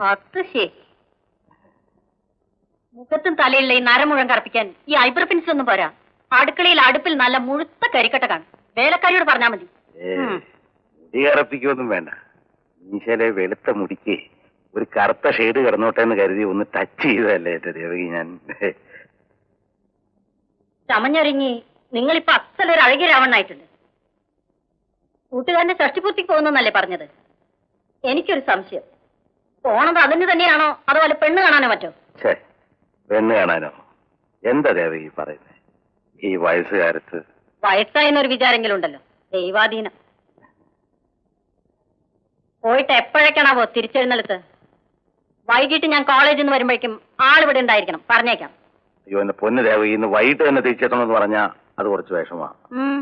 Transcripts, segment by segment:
അത് ശരി മുഖത്തും തലയിലുള്ള ഈ നരമുഴം കറപ്പിക്കാൻ ഈ ഐബ്രോ പെൻസിൽ ഒന്നും പോരാ. അടുക്കളയിൽ അടുപ്പിൽ നല്ല മുഴുത്ത കരിക്കട്ട കാണും. വേലക്കാരിയോട് പറഞ്ഞാ മതി. മുടി കറപ്പിക്കൊന്നും വേണ്ട. മീശയിലെ വെളുത്ത മുടിക്ക് ഒരു കറുത്ത ഷെയ്ഡ് കിടന്നോട്ടെ എന്ന് കരുതി ഒന്ന് ടച്ച് ചെയ്തതല്ലേ എന്റെ ദേവകി ഞാൻ. ചമഞ്ഞൊരുങ്ങി നിങ്ങളിപ്പോ അസലൊരു അഴകിയ രാവണായിട്ടുണ്ട് കൂട്ടുകാരന്റെ ഷഷ്ടിപൂർത്തിക്ക് പോകുന്നല്ലേ പറഞ്ഞത്? എനിക്കൊരു സംശയം. പോണത് അതിന് തന്നെയാണോ? അതുപോലെ പെണ്ണ് കാണാനോ മറ്റോ ഛേ പെണ്ണ് കാണാനോ? എന്താ ദേവ ഈ പറയുന്നത് ഈ വയസ്സുകാരത്ത് വയസ്സായെന്നൊരു വിചാരെങ്കിലും ഉണ്ടല്ലോ ദൈവാധീനം. പോയിട്ട് എപ്പോഴേക്കാണാവോ തിരിച്ചെഴുന്നള്ളത്ത്? വൈകിട്ട് ഞാൻ കോളേജിൽ നിന്ന് വരുമ്പോഴേക്കും ആളിവിടെ ഉണ്ടായിരിക്കണം പറഞ്ഞേക്കാം. അയ്യോ എന്റെ പൊന്ന് ദേവ ഇന്ന് വൈകിട്ട് തന്നെ തിരിച്ചെത്തണം എന്ന് പറഞ്ഞാ അത് കുറച്ച് വിഷമമാണ് ഉം.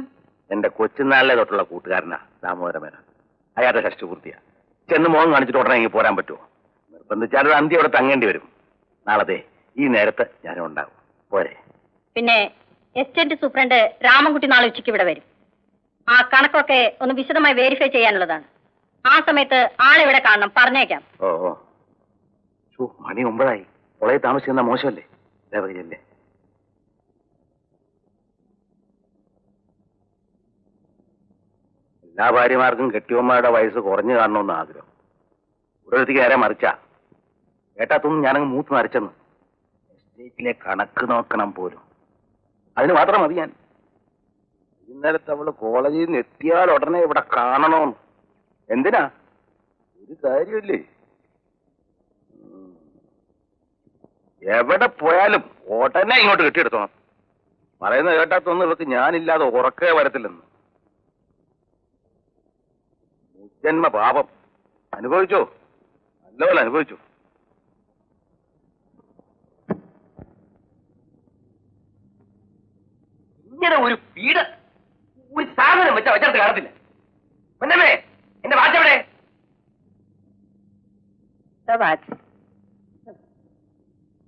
എന്റെ കൊച്ചുനാളിലെ തൊട്ടുള്ള കൂട്ടുകാരനാ ദാമോദരമേന അയാളുടെ ഷഷ്ടി പൂർത്തിയാ. ചെന്ന് മോഹം കാണിച്ചിട്ട് ഉടനെ ഇങ്ങനെ പോരാൻ പറ്റുമോ? നിർബന്ധിച്ചാൽ ഒരു അന്ത്യം അവിടെ തങ്ങേണ്ടി വരും. നാളത്തെ ഈ നേരത്തെ ഞാൻ ഉണ്ടാകും പോരെ. പിന്നെ എസ്റ്റേറ്റ് സൂപ്രണ്ട് രാമൻകുട്ടി നാളെ ഉച്ചയ്ക്ക് ഇവിടെ വരും. ആ കണക്കൊക്കെ ഒന്ന് വിശദമായി വെരിഫൈ ചെയ്യാനുള്ളതാണ്. ആ സമയത്ത് ഇവിടെ കാണണം. പറഞ്ഞേക്കാം. ഓ ഓ. മണി ഒമ്പതായി. പുളയെ താമസിക്കുന്ന മോശമല്ലേ? ദേവകിയല്ലേ എല്ലാ ഭാര്യമാർക്കും കെട്ടിയമ്മയുടെ വയസ്സ് കുറഞ്ഞു കാണണമെന്ന് ആഗ്രഹം. ഒരിടത്തേക്ക് നേരെ മറിച്ചാ. കേട്ടാത്തൊന്നും ഞാനങ്ങ് മൂത്ത് മറിച്ചെന്ന് എസ്റ്റേറ്റിലെ കണക്ക് നോക്കണം പോലും. അതിന് മാത്രം മതി ഞാൻ. ഇന്നലത്തെ അവൾ കോളേജിൽ നിന്ന് എത്തിയാൽ ഉടനെ ഇവിടെ കാണണമെന്ന് എന്തിനാ? ഒരു കാര്യമില്ലേ? എവിടെ പോയാലും ഉടനെ ഇങ്ങോട്ട് കെട്ടിയെടുത്തോണം. പറയുന്നത് കേട്ടാത്തൊന്നും ഇവർക്ക് ഞാനില്ലാതെ ഉറക്കേ വരത്തില്ലെന്ന്. മുജന്മ പാപം അനുഭവിച്ചോ? നല്ലപോലെ അനുഭവിച്ചു? ഇങ്ങനെ ഒരു പീഡ ഒരു സാധനം വെച്ച വെച്ചെടുത്ത് കാണത്തില്ല. പൊന്നമ്മേ എന്റെ വാച്ച് എവിടെ?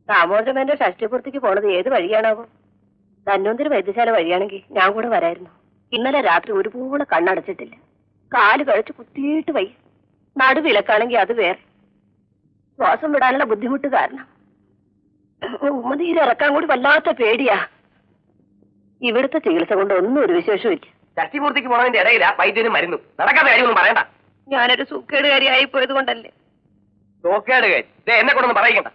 ദാമോദരമേന്റെ ഷഷ്ടിപൂർത്തിക്ക് പോണത് ഏത് വഴിയാണാവോ? തന്നൂന്തിരി വൈദ്യശാല വഴിയാണെങ്കിൽ ഞാൻ കൂടെ വരായിരുന്നു. ഇന്നലെ രാത്രി ഒരുപോലെ കണ്ണടച്ചിട്ടില്ല. കാൽ കഴിച്ച് കുത്തിയിട്ട് വൈ. നടുവിലക്കാണെങ്കിൽ അത് വേറെ. ശ്വാസം വിടാനുള്ള ബുദ്ധിമുട്ട് കാരണം. ഉമ്മനീര് ഇറക്കാൻ കൂടി വല്ലാത്ത പേടിയാ. ഇവിടുത്തെ ചികിത്സ കൊണ്ട് ഒന്നും ഒരു വിശേഷവും ഇല്ല ഷഷ്ടിപൂർത്തിക്ക് പോണതിന്റെ ഇടയിലാ വൈദ്യനും മരുന്നു. നടക്കാത്ത കാര്യമൊന്നും പറയണ്ട. ഞാനൊരു സൂക്കേടുകാരിയായി പോയത് കൊണ്ടല്ലേ സൂക്കേടുകാരി എന്നെ കൊണ്ടൊന്നും പറയിക്കണ്ട.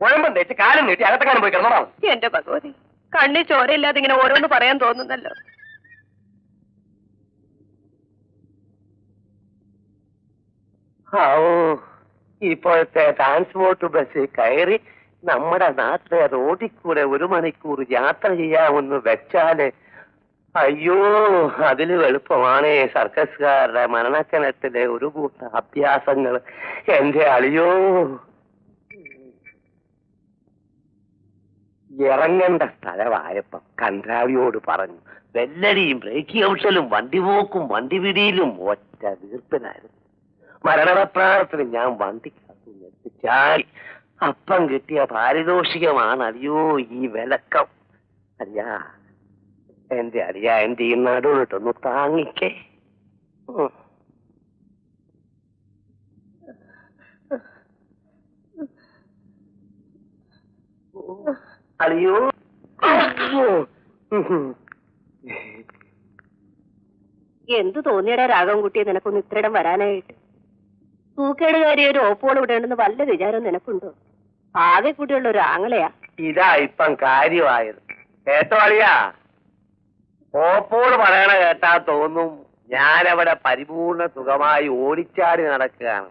കുഴമ്പം തേച്ച് കാലം നീട്ടി അകത്തെക്കാനും പോയി കിടന്നോളാം. എന്റെ ഭഗവതി കണ്ണിൽ ചോരയില്ലാതെ ഇങ്ങനെ ഓരോന്ന് പറയാൻ തോന്നുന്നല്ലോ. ഇപ്പോഴത്തെ ട്രാൻസ്പോർട്ട് ബസ് കയറി നമ്മുടെ നാട്ടിലെ റോഡിൽ കൂടെ ഒരു മണിക്കൂർ യാത്ര ചെയ്യാമെന്ന് വെച്ചാൽ അയ്യോ അതിന് എളുപ്പമാണ്. സർക്കസുകാരുടെ മരണക്കിണറ്റിലെ ഒരു കൂട്ട അഭ്യാസങ്ങൾ. എന്റെ അളിയോ. ഇറങ്ങേണ്ട സ്ഥലമായപ്പം കൺട്രാവിയോട് പറഞ്ഞു വെല്ലടിയും ബ്രേക്ക് ഔഷലും വണ്ടി പിടിയിലും ഒറ്റ വീർപ്പിനായിരുന്നു. മരണപ്രാർത്ഥന ഞാൻ വണ്ടി ചാടി അപ്പം കിട്ടിയ പാരിതോഷികമാണ്. അയ്യോ ഈ വിലക്കം. അറിയാ എന്റെ അറിയാ എന്റെ ഈ നടുവിട്ടൊന്ന് താങ്ങിക്കേ. അറിയോ എന്ത് തോന്നിയടാ രാഘവൻകുട്ടിയെ നിനക്കൊന്ന് ഇത്രയിടം വരാനായിട്ട്? തൂക്കേടുകാരി ഒരു ഓപ്പോൾ ഇവിടെ ഉണ്ടെന്ന് വല്ല വിചാരം നിനക്കുണ്ടോ? ആകെ കൂടിയുള്ള ഒരു ആങ്ങളെയാ. ഇതാ ഇപ്പം കാര്യമായത്. കേട്ടോ അളിയാ? ഓപ്പോൾ പറയണ കേട്ടാ തോന്നും ഞാനവിടെ പരിപൂർണ സുഖമായി ഓടിച്ചാടി നടക്കുകയാണ്.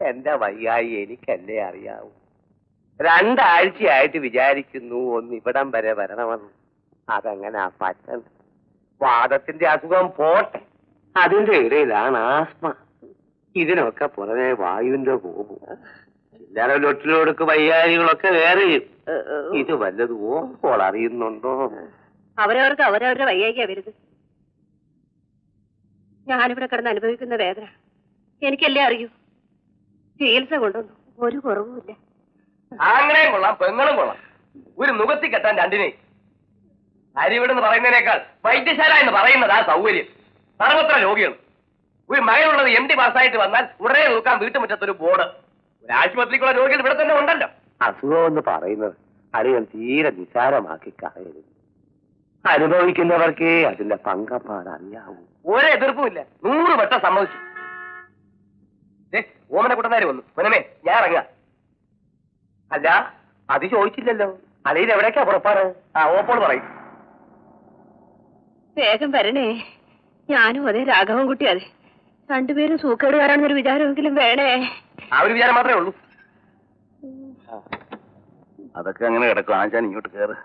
എന്റെ വയ്യായി എനിക്കല്ലേ അറിയാവൂ. രണ്ടാഴ്ചയായിട്ട് വിചാരിക്കുന്നു ഒന്ന് ഇവിടം വരെ വരണമെന്ന്. അതങ്ങനെ പറ്റണ്ട? വാദത്തിന്റെ അസുഖം പോട്ടെ. അതിന്റെ ഇടയിലാണ് ആസ്മ. ഇതിനൊക്കെ പുറമെ വായുവിന്റെ പോകും ചില്ലറ ലൊട്ടിലൊടുക്ക് വയ്യാരികളൊക്കെ വേറെയും ഇത് വല്ലതും ഓപ്പോൾ അറിയുന്നുണ്ടോ? അവരവർക്ക് അവരവരുടെ വയ്യായിക്കാ വരുത് ഞാനിവിടെ കിടന്ന് അനുഭവിക്കുന്ന വേദന. എനിക്കല്ലേ അറിയൂ? ചികിത്സ കൊണ്ടൊന്നും ഒരു കുറവുമില്ല ആങ്ങളെയും കൊള്ളാം പെങ്ങളും കൊള്ളാം. ഒരു മുഖത്തി കെട്ടാൻ രണ്ടിനെ. അരിവിടെന്ന് പറയുന്നതിനേക്കാൾ വൈദ്യശാല എന്ന് പറയുന്നതാ സൗകര്യം. സർവത്ര രോഗികൾ ഒരു മകനുള്ളത് എം ഡി പാസ്സായിട്ട് വന്നാൽ ഉടനെ നോക്കാൻ വീട്ടുമുറ്റത്തൊരു ബോർഡ്. ഒരു ആശുപത്രിക്കുള്ള രോഗികൾ ഇവിടെ തന്നെ ഉണ്ടല്ലോ. അസുഖം എന്ന് പറയുന്നത് അളിയൻ തീരെ നിസാരമാക്കി കളയരുത്. അനുഭവിക്കുന്നവർക്കേ അതിന്റെ പങ്കപ്പാട് അറിയാവൂ ഒരു എതിർപ്പുമില്ല നൂറ് വട്ടം സമ്മതിച്ചു. ദേ, ഓമന കുട്ടനാര് വന്നു. ഓനമേ ഞാൻ ഇറങ്ങാം അല്ല അത് ചോദിച്ചില്ലല്ലോ. അലയിൽ എവിടേക്കാ പുറപ്പാട്? ആ ഓപ്പോൾ പറയും. വേഗം വരണേ. ഞാനും അതെ രാഘവൻകുട്ടി അതെ രണ്ടുപേരും സൂക്കേട് വരാണെന്നൊരു വിചാരമെങ്കിലും വേണേ. ആ ഒരു വിചാരം മാത്രമേ ഉള്ളൂ. അതൊക്കെ അങ്ങനെ കിടക്കും. ആശാൻ ഇങ്ങോട്ട് കയറ്